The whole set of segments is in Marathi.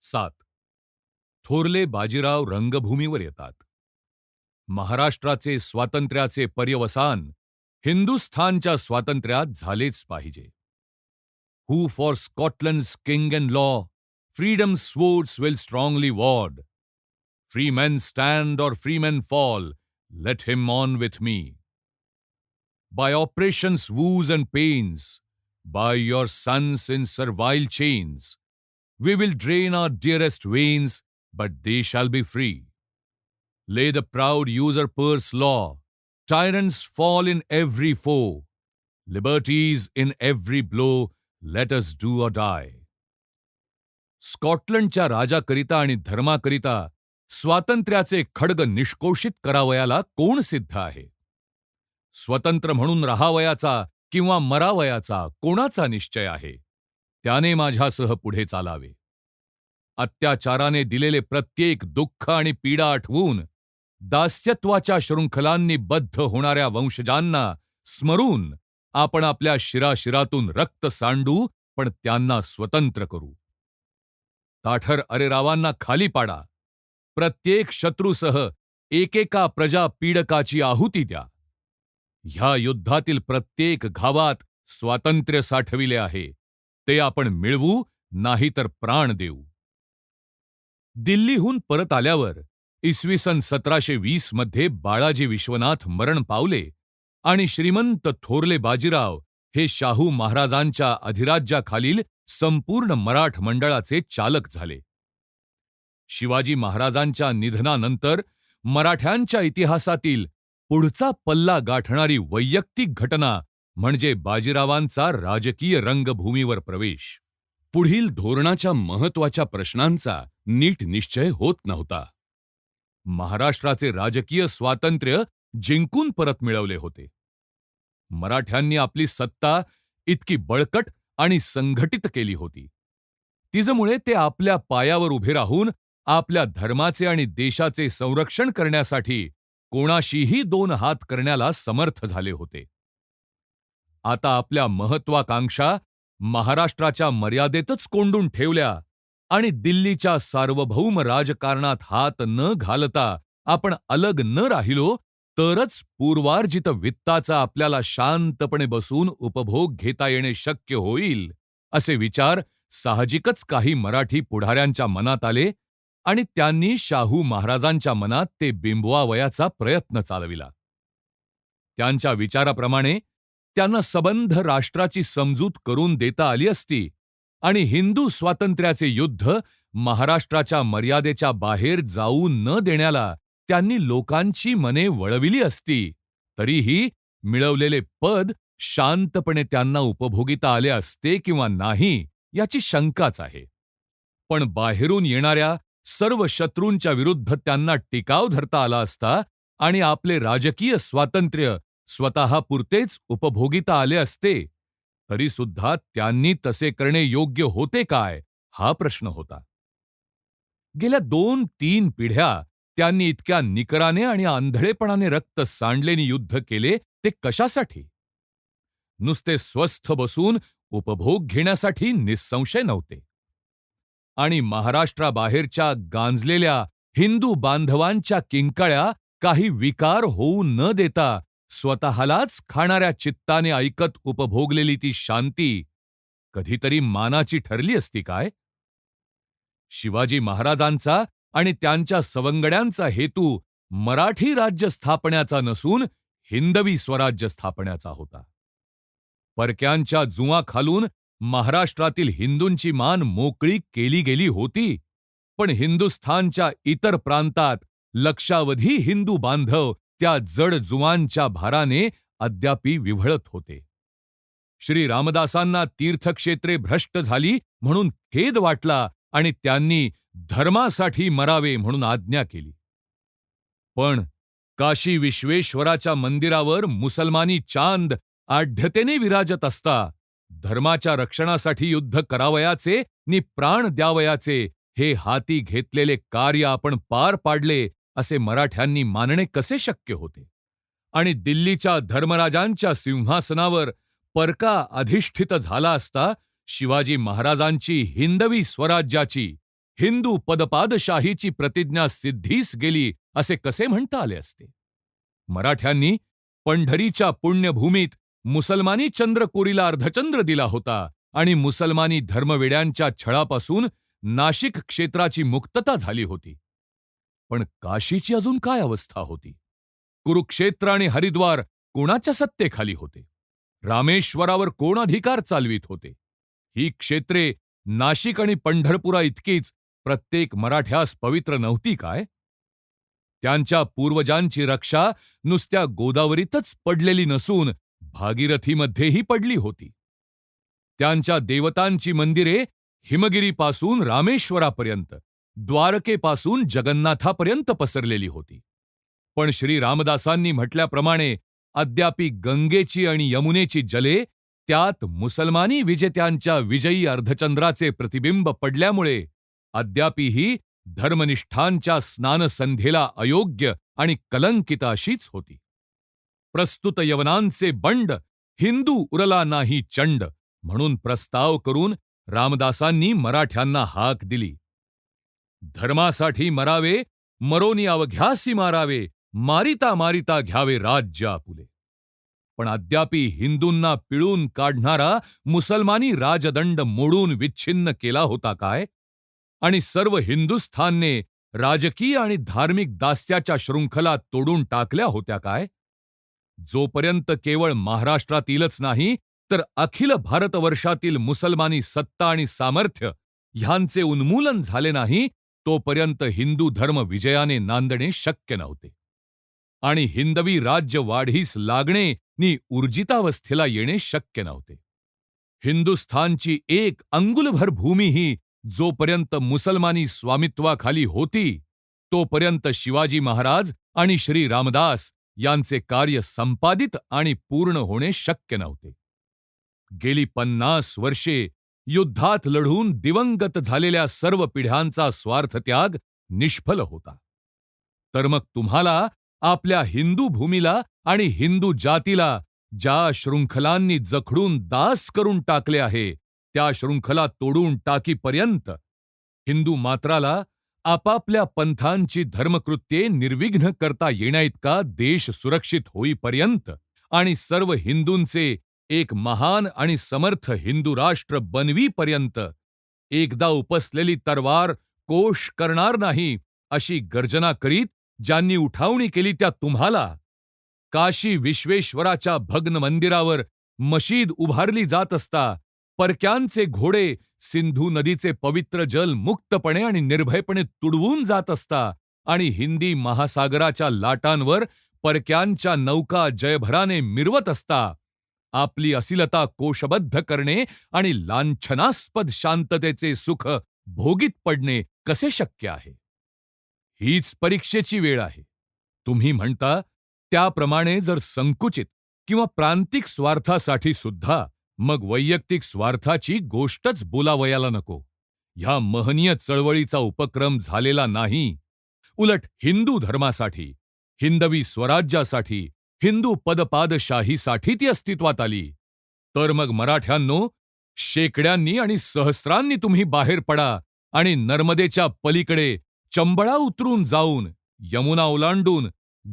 सात. थोरले बाजीराव रंगभूमीवर येतात. महाराष्ट्राचे स्वातंत्र्याचे पर्यवसान हिंदुस्थानच्या स्वातंत्र्यात झालेच पाहिजे. Who for Scotland's king and law freedom sports will strongly ward free man stand or free man fall let him on with me by operations, woes, and pains, by your sons in servile chains. We will drain our dearest veins, but they shall be free. Lay the proud usurper's law, tyrants fall in every foe, liberties in every blow, let us do or die. स्कॉटलंडच्या राजाकरिता आणि धर्माकरिता स्वातंत्र्याचे खडग निष्कोषित करावयाला कोण सिद्ध आहे स्वतंत्र म्हणून राहावयाचा किंवा मरावयाचा कोणाचा निश्चय आहे त्याने माझ्यासह पुढे चालावे. अत्याचाराने दिलेले प्रत्येक दुःख आणि पीडा आठवून दास्यत्वाच्या शृंखलांनी बद्ध होणाऱ्या वंशजांना स्मरून आपण आपल्या शिराशिरातून रक्त सांडू पण त्यांना स्वतंत्र करू. ताठर अरेरावांना खाली पाडा. प्रत्येक शत्रूसह एकेका प्रजा पीडकाची आहुती द्या. ह्या युद्धातील प्रत्येक घावात स्वातंत्र्य साठविले आहे. ते आपण मिळवू नाहीतर प्राण देऊ. दिल्लीहून परत आल्यावर इसवी सन सतराशे वीसमध्ये बाळाजी विश्वनाथ मरण पावले आणि श्रीमंत थोरले बाजीराव हे शाहू महाराजांच्या अधिराज्याखालील संपूर्ण मराठ मंडळाचे चालक झाले. शिवाजी महाराजांच्या निधनानंतर मराठ्यांच्या इतिहासातील पुढचा पल्ला गाठणारी वैयक्तिक घटना म्हणजे बाजीरावांचा राजकीय रंगभूमीवर प्रवेश. पुढील धोरणाच्या महत्त्वाच्या प्रश्नांचा नीट निश्चय होत नव्हता. महाराष्ट्राचे राजकीय स्वातंत्र्य जिंकून परत मिळवले होते. मराठ्यांनी आपली सत्ता इतकी बळकट आणि संघटित केली होती. तिजमुळे ते आपल्या पायावर उभे राहून आपल्या धर्माचे आणि देशाचे संरक्षण करण्यासाठी कोणाशीही दोन हात करण्याला समर्थ झाले होते. आता आपल्या महत्वाकांक्षा महाराष्ट्राच्या मर्यादेतच कोंडून ठेवल्या आणि दिल्लीच्या सार्वभौम राजकारणात हात न घालता आपण अलग न राहिलो तरच पूर्वार्जित वित्ताचा आपल्याला शांतपणे बसून उपभोग घेता येणे शक्य होईल असे विचार साहजिकच काही मराठी पुढाऱ्यांच्या मनात आले आणि त्यांनी शाहू महाराजांच्या मनात ते बिंबवावयाचा प्रयत्न चालविला. त्यांच्या विचाराप्रमाणे त्यांना सबंध राष्ट्राची समजूत करून देता आली असती. आणि हिंदू स्वातंत्र्याचे युद्ध महाराष्ट्राच्या मर्यादेच्या बाहेर जाऊ न देण्याला त्यांनी लोकांची मने वळविली असती. तरीही मिळवलेले पद शांतपणे त्यांना उपभोगिता आले असते किंवा नाही याची शंकाच आहे. पण बाहेरून येणाऱ्या सर्व शत्रूंच्या विरुद्ध त्यांना टिकाव धरता आला असता आणि आपले राजकीय स्वातंत्र्य स्वतःपुरतेच उपभोगिता आले असते. तरीसुद्धा त्यांनी तसे करणे योग्य होते काय हा प्रश्न होता. गेल्या दोन तीन पिढ्या त्यांनी इतक्या निकराने आणि आंधळेपणाने रक्त सांडलेनी युद्ध केले ते कशासाठी? नुसते स्वस्थ बसून उपभोग घेण्यासाठी निसंशय नव्हते. आणि महाराष्ट्राबाहेरच्या गांजलेल्या हिंदू बांधवांच्या किंकाळ्या काही विकार होऊ न देता स्वतःलाच खाणाऱ्या चित्ताने ऐकत उपभोगलेली ती शांती कधीतरी मानाची ठरली असती काय? शिवाजी महाराजांचा आणि त्यांच्या सवंगड्यांचा हेतू मराठी राज्य स्थापण्याचा नसून हिंदवी स्वराज्य स्थापण्याचा होता. परक्यांच्या जुवा खालून महाराष्ट्रातील हिंदूंची मान मोकळी केली गेली होती पण हिंदुस्थानच्या इतर प्रांतात लक्षावधी हिंदू बांधव त्या जड जुवांच्या भाराने अद्यापी विव्हळत होते. श्री रामदासांना तीर्थक्षेत्रे भ्रष्ट झाली म्हणून खेद वाटला आणि त्यांनी धर्मासाठी मरावे म्हणून आज्ञा केली. पण काशी विश्वेश्वराच्या मंदिरावर मुसलमानी चांद आढ्यतेने विराजत असता धर्माच्या रक्षणासाठी युद्ध करावयाचे नि प्राण द्यावयाचे हे हाती घेतलेले कार्य आपण पार पाडले असे मराठ्यांनी मानणे कसे शक्य होते? आणि दिल्लीच्या धर्मराजांच्या सिंहासनावर परका अधिष्ठित झाला असता शिवाजी महाराजांची हिंदवी स्वराज्याची हिंदू पदपादशाहीची प्रतिज्ञा सिद्धीस गेली असे कसे म्हणता आले असते? मराठ्यांनी पंढरीच्या पुण्यभूमीत मुसलमानी चंद्रकोरीला अर्धचंद्र दिला होता आणि मुसलमानी धर्मवेड्यांच्या छळापासून नाशिक क्षेत्राची मुक्तता झाली होती. पण काशीची अजून काय अवस्था होती? कुरुक्षेत्र आणि हरिद्वार कोणाच्या सत्तेखाली होते? रामेश्वरावर कोण अधिकार चालवित होते? ही क्षेत्रे नाशिक आणि पंढरपुरा इतकीच प्रत्येक मराठ्यास पवित्र नव्हती काय? त्यांच्या पूर्वजांची रक्षा नुसत्या गोदावरीतच पडलेली नसून भागीरथीमध्येही पडली होती. त्यांच्या देवतांची मंदिरे हिमगिरीपासून रामेश्वरापर्यंत. द्वारकेपासून जगन्नाथापर्यंत पसरलेली होती. पण श्री रामदासांनी म्हटल्याप्रमाणे अद्यापी गंगेची आणि यमुनेची जले त्यात मुसलमानी विजेत्यांच्या विजयी अर्धचंद्राचे प्रतिबिंब पडल्यामुळे अद्यापीही धर्मनिष्ठांच्या स्नानसंध्येला अयोग्य आणि कलंकित अशीच होती. प्रस्तुत यवनांचे बंड हिंदू उरला नाही चंड म्हणून प्रस्ताव करून रामदासांनी मराठ्यांना हाक दिली. धर्मासाठी मरावे मरोनी अवघ्यासी मारावे मारिता मारिता घ्यावे राज्य आपुले पण अद्यापी हिंदूंना पिळून काढणारा मुसलमानी राजदंड मोडून विच्छिन्न केला होता काय? आणि सर्व हिंदुस्थानने राजकीय आणि धार्मिक दास्याच्या शृंखला तोडून टाकल्या होत्या काय? जोपर्यंत केवळ महाराष्ट्रातीलच नाही तर अखिल भारतवर्षातील मुसलमानी सत्ता आणि सामर्थ्य ह्यांचे उन्मूलन झाले नाही तोपर्यंत हिंदू धर्म विजयाने नांदणे शक्य नव्हते. आणि हिंदवी राज्य वाढीस लागणे नि ऊर्जितावस्थेला येणे शक्य नव्हते. हिंदुस्थानची एक अंगुलभर भूमीही जोपर्यंत मुसलमानी स्वामित्वाखाली होती तोपर्यंत शिवाजी महाराज आणि श्री रामदास यांचे कार्य संपादित आणि पूर्ण होणे शक्य नव्हते. गेली पन्नास वर्षे युद्धात लढून दिवंगत झालेल्या सर्व पिढ्यांचा स्वार्थत्याग निष्फल होता. तर मग तुम्हाला आपल्या हिंदू भूमीला आणि हिंदू जातीला ज्या शृंखलांनी जखडून दास करून टाकले आहे त्या शृंखला तोडून टाकीपर्यंत हिंदू मात्राला आपापल्या पंथांची धर्मकृत्ये निर्विघ्न करता येण्याइतका देश सुरक्षित होईपर्यंत आणि सर्व हिंदूंचे एक महान आणि समर्थ हिंदू राष्ट्र बनवीपर्यंत एकदा उपसलेली तरवार कोश करणार नाही अशी गर्जना करीत ज्यांनी उठावणी केली त्या तुम्हाला. काशी विश्वेश्वराच्या भग्न मंदिरावर मशीद उभारली जात असता परक्यांचे घोडे सिंधू नदीचे पवित्र जल मुक्तपणे आणि निर्भयपणे तुडवून जात असता आणि हिंदी महासागराच्या लाटांवर परक्यांच्या नौका जयभराने मिरवत असता आपली असिलता कोशबद्ध करणे आणि लांछनास्पद शांततेचे सुख भोगीत पडणे कसे शक्य आहे? हीच परीक्षेची वेळ आहे. तुम्ही म्हणता त्याप्रमाणे जर संकुचित किंवा प्रांतिक स्वार्थासाठी सुद्धा मग वैयक्तिक स्वार्थाची गोष्टच बोलावयाला नको. ह्या महनीय चळवळीचा उपक्रम झालेला नाही. उलट हिंदू धर्मासाठी हिंदवी स्वराज्यासाठी हिंदू पदपादशाहीसाठी ती अस्तित्वात आली. तर मग मराठ्यांनो शेकड्यांनी आणि सहस्रांनी तुम्ही बाहेर पडा आणि नर्मदेच्या पलीकडे चंबळा उतरून जाऊन यमुना ओलांडून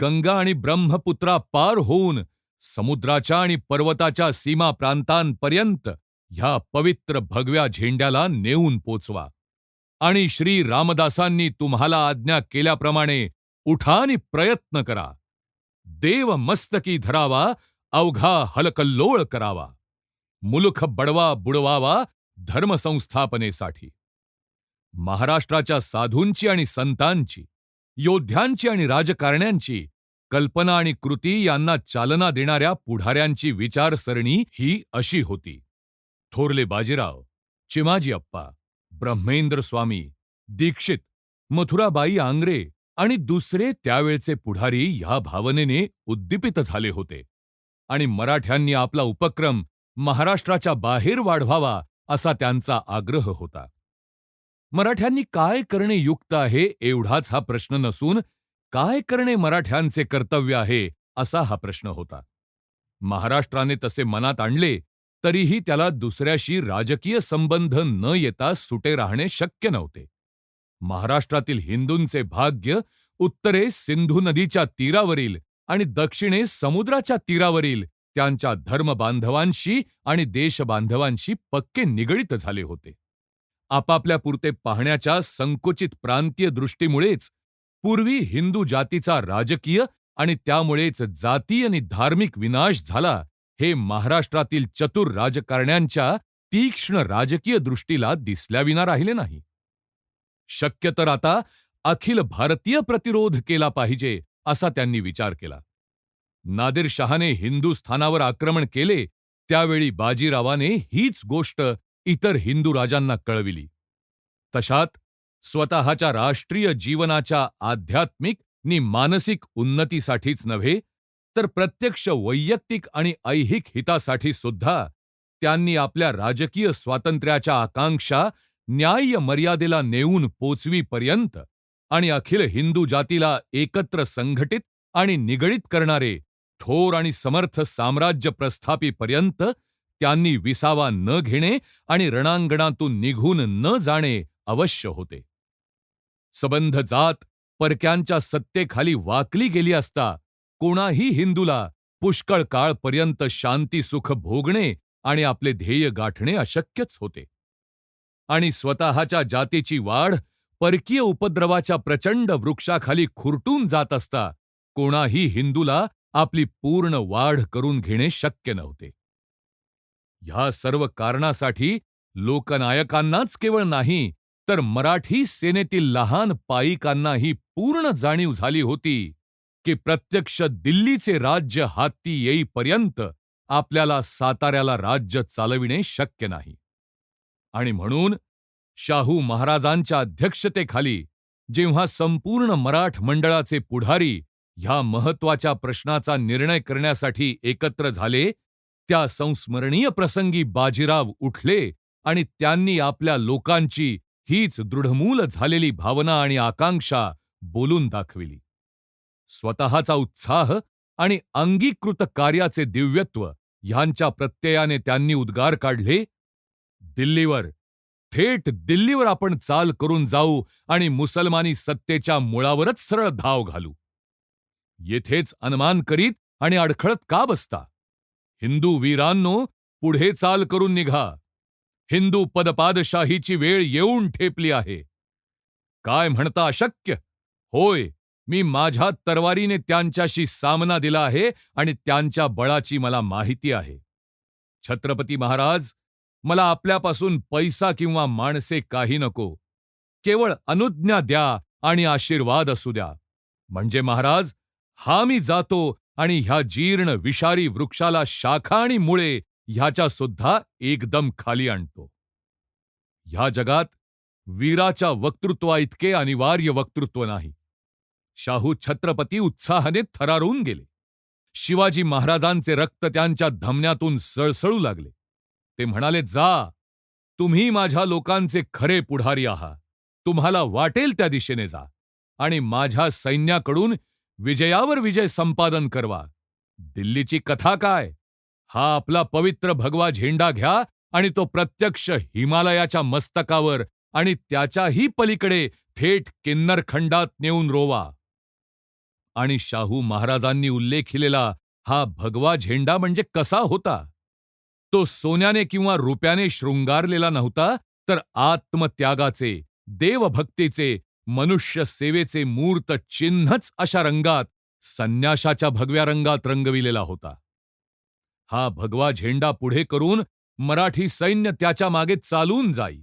गंगा आणि ब्रह्मपुत्रा पार होऊन समुद्राच्या आणि पर्वताच्या सीमा प्रांतांपर्यंत ह्या पवित्र भगव्या झेंड्याला नेऊन पोचवा. आणि श्री रामदासांनी तुम्हाला आज्ञा केल्याप्रमाणे उठा आणि प्रयत्न करा. देव मस्तकी धरावा अवघा हलकल्लोळ करावा मुलुख बडवा बुडवावा धर्मसंस्थापनेसाठी महाराष्ट्राच्या साधूंची आणि संतांची योद्ध्यांची आणि राजकारण्यांची कल्पना आणि कृती यांना चालना देणाऱ्या पुढाऱ्यांची विचारसरणी ही अशी होती थोरले बाजीराव चिमाजी अप्पा ब्रह्मेंद्र स्वामी दीक्षित मथुराबाई आंग्रे आणि दुसरे त्यावेळचे पुढारी ह्या भावनेने उद्दीपित झाले होते. आणि मराठ्यांनी आपला उपक्रम महाराष्ट्राच्या बाहेर वाढवावा असा त्यांचा आग्रह होता. मराठ्यांनी काय करणे युक्त आहे एवढाच हा प्रश्न नसून काय करणे मराठ्यांचे कर्तव्य आहे असा हा प्रश्न होता. महाराष्ट्राने तसे मनात आणले तरीही त्याला दुसऱ्याशी राजकीय संबंध न येता सुटे राहणे शक्य नव्हते. महाराष्ट्रातील हिंदूंचे भाग्य उत्तरेस सिंधू नदीच्या तीरावरील आणि दक्षिणेस समुद्राच्या तीरावरील त्यांच्या धर्मबांधवांशी आणि देशबांधवांशी पक्के निगडीत झाले होते. आपापल्या पुरते पाहण्याच्या संकुचित प्रांतीय दृष्टीमुळेच पूर्वी हिंदू जातीचा राजकीय आणि त्यामुळेच जाती आणि धार्मिक विनाश झाला हे महाराष्ट्रातील चतुर राजकारण्यांच्या तीक्ष्ण राजकीय दृष्टीला दिसल्याविना राहिले नाही. शक्य तर आता अखिल भारतीय प्रतिरोध केला पाहिजे असा त्यांनी विचार केला. नादिरशहाने हिंदुस्थानावर आक्रमण केले त्यावेळी बाजीरावाने हीच गोष्ट इतर हिंदू राजांना कळविली. तशात स्वतःच्या राष्ट्रीय जीवनाच्या आध्यात्मिक नि मानसिक उन्नतीसाठीच नव्हे तर प्रत्यक्ष वैयक्तिक आणि ऐहिक हितासाठी सुद्धा त्यांनी आपल्या राजकीय स्वातंत्र्याच्या आकांक्षा न्याय्य मर्यादेला नेऊन पोचवीपर्यंत आणि अखिल हिंदू जातीला एकत्र संघटित आणि निगडित करणारे थोर आणि समर्थ साम्राज्य प्रस्थापीपर्यंत त्यांनी विसावा न घेणे आणि रणांगणातून निघून न जाणे अवश्य होते. सबंध जात परक्यांच्या सत्तेखाली वाकली गेली असता कोणाही हिंदूला पुष्कळ काळपर्यंत शांती सुख भोगणे आणि आपले ध्येय गाठणे अशक्यच होते. आणि स्वतःच्या जातीची वाढ परकीय उपद्रवाच्या प्रचंड वृक्षाखाली खुरटून जात असता कोणाही हिंदूला आपली पूर्ण वाढ करून घेणे शक्य नव्हते. ह्या सर्व कारणासाठी लोकनायकांनाच केवळ नाही तर मराठी सेनेतील लहान पायिकांनाही पूर्ण जाणीव झाली होती की प्रत्यक्ष दिल्लीचे राज्य हाती येईपर्यंत आपल्याला साताऱ्याला राज्य चालविणे शक्य नाही. आणि म्हणून शाहू महाराजांच्या अध्यक्षतेखाली जेव्हा संपूर्ण मराठ मंडळाचे पुढारी ह्या महत्त्वाच्या प्रश्नाचा निर्णय करण्यासाठी एकत्र झाले त्या संस्मरणीय प्रसंगी बाजीराव उठले आणि त्यांनी आपल्या लोकांची हीच दृढमूल झालेली भावना आणि आकांक्षा बोलून दाखविली. स्वतःचा उत्साह आणि अंगीकृत कार्याचे दिव्यत्व ह्यांच्या प्रत्ययाने त्यांनी उद्गार काढले दिल्लीवर. थेट दिल्लीवर आपण चाल करून जाऊ आणि मुसलमानी सत्तेच्या मुळावरच सरळ धाव घालू. येथेच अनुमान करीत आणि अडखळत का बसता? हिंदू वीरांनो पुढे चाल करून निघा. हिंदू पदपादशाहीची वेळ येऊन ठेपली आहे. काय म्हणता अशक्य? होय मी माझ्या तरवारीने त्यांच्याशी सामना दिला आहे आणि त्यांच्या बळाची मला माहिती आहे. छत्रपती महाराज मला आपल्यापासून पैसा किंवा माणसे काही नको. केवळ अनुज्ञा द्या आणि आशीर्वाद असू द्या. म्हणजे महाराज हा मी जातो आणि ह्या जीर्ण विषारी वृक्षाला शाखा आणि मुळे ह्याच्या सुद्धा एकदम खाली आणतो. ह्या जगात वीराच्या वक्तृत्वाइतके अनिवार्य वक्तृत्व नाही. शाहू छत्रपती उत्साहाने थरारून गेले. शिवाजी महाराजांचे रक्त त्यांच्या धमन्यातून सळसळू लागले. ते म्हणाले जा तुम्ही माझ्या लोकांचे खरे पुढारी आहात तुम्हाला वाटेल त्या दिशेने जा आणि माझ्या सैन्याकडून विजयावर विजय संपादन करवा. दिल्लीची कथा काय? हा आपला पवित्र भगवा झेंडा घ्या आणि तो प्रत्यक्ष हिमालयाच्या मस्तकावर आणि त्याच्याही पलीकडे थेट किन्नर खंडात नेऊन रोवा. आणि शाहू महाराजांनी उल्लेखिलेला हा भगवा झेंडा म्हणजे कसा होता? तो सोन्याने किंवा रुप्याने शृंगारलेला नव्हता तर आत्मत्यागाचे देवभक्तीचे मनुष्य सेवेचे मूर्त चिन्हच अशा रंगात संन्याशाच्या भगव्या रंगात रंगविलेला होता. हा भगवा झेंडा पुढे करून मराठी सैन्य त्याच्यामागे चालून जाई.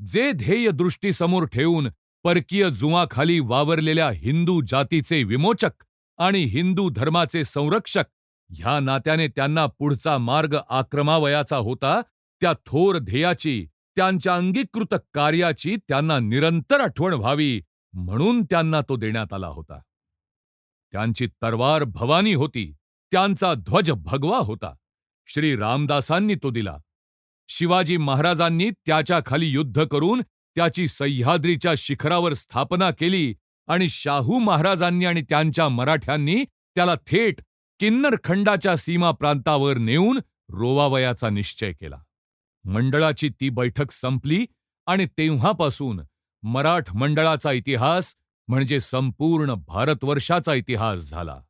जे ध्येय दृष्टीसमोर ठेवून परकीय जुवाखाली वावरलेल्या हिंदू जातीचे विमोचक आणि हिंदू धर्माचे संरक्षक ह्या नात्याने त्यांना पुढचा मार्ग आक्रमावयाचा होता त्या थोर ध्येयाची त्यांच्या अंगीकृत कार्याची त्यांना निरंतर आठवण व्हावी म्हणून त्यांना तो देण्यात आला होता. त्यांची तरवार भवानी होती त्यांचा ध्वज भगवा होता. श्री रामदासांनी तो दिला. शिवाजी महाराजांनी त्याच्याखाली युद्ध करून त्याची सह्याद्रीच्या शिखरावर स्थापना केली आणि शाहू महाराजांनी आणि त्यांच्या मराठ्यांनी त्याला थेट किन्नर खंडाच्या सीमा प्रांतावर नेऊन रोवावयाचा निश्चय केला. मंडळाची ती बैठक संपली आणि तेव्हापासून मराठ मंडळाचा इतिहास म्हणजे संपूर्ण भारतवर्षाचा इतिहास झाला.